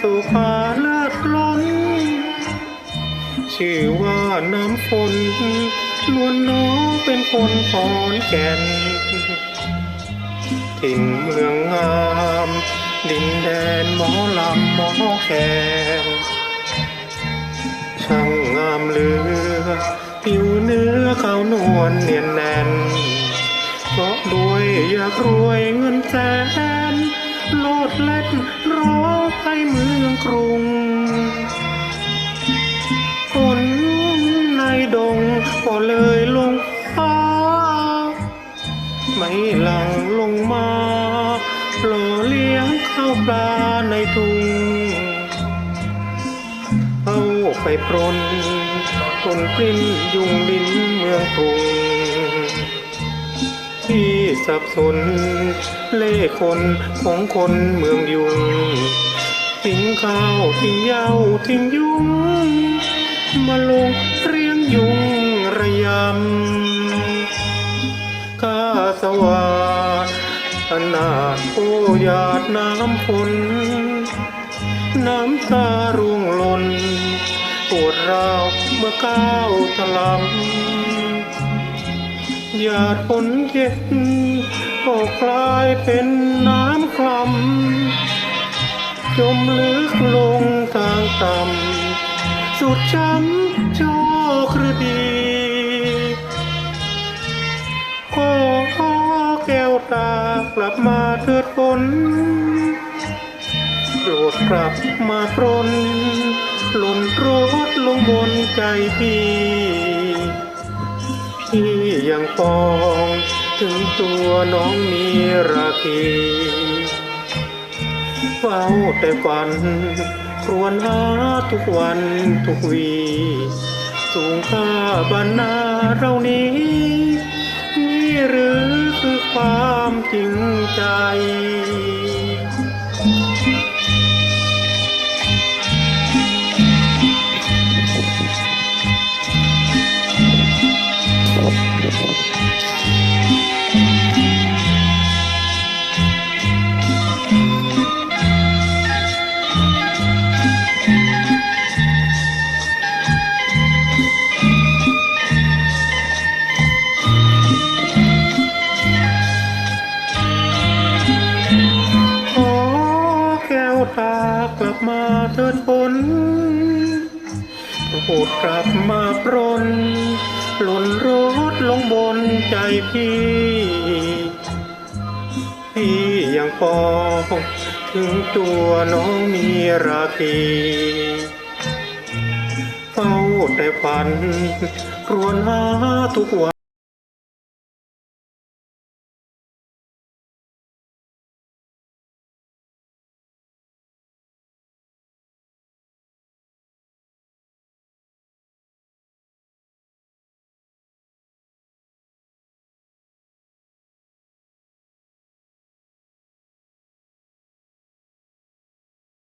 สุภาเลิศล้น ชื่อว่าน้ำฝนนวลน้องเป็นคนขอนแก่นถิ่นเมืองงาม ดินแดนหมอลำหมอแคนช่างงามเหลือผิวเนื้อขาวนวลเนียนแน่นเพราะด้วยอยากรวยเงินแสน ลดเล่นร้องให้เมืองกรุงฝนในดงก็เลยลงฟ้า ไม่หลังลงมาหล่อเลี้ยงข้าวปลาในทุ่งเอาไปปรนคนกลิ้นยุงลิ้นเมืองกรุง สับสน เล่คนของคนเมืองยุง ทิ้งข้าวทิ้งย้าทิ้งยุง มาลงเรียงยุงระยำข้าสวาสนาโอหยาดน้ำฝนน้ำตาร่วงหล่นปวดร้าวเมื่อก้าวถลำ หยาดฝนเย็นก็กลายเป็นน้ำคลำจมลึกลงทางต่ำสุดช้ำโชครดีขอแก้วตากลับมาเถิดฝนโปรดกลับมาปรนหล่นรดลงบนใจพี่ พี่ยังปองถึงตัวน้องมีราคีเฝ้าแต่ฝัน ครวญหาทุกวันทุกวี สูงค่าบรรณาเรานี้ นี่หรือคือความจริงใจากลับมาเถิดฝนโปรดกลับมาปรนหล่นรดลงบนใจพี่ พี่ยังปองถึงตัวน้องมีราคีเฝ้าแต่ฝัน ครวญหาทุกวัน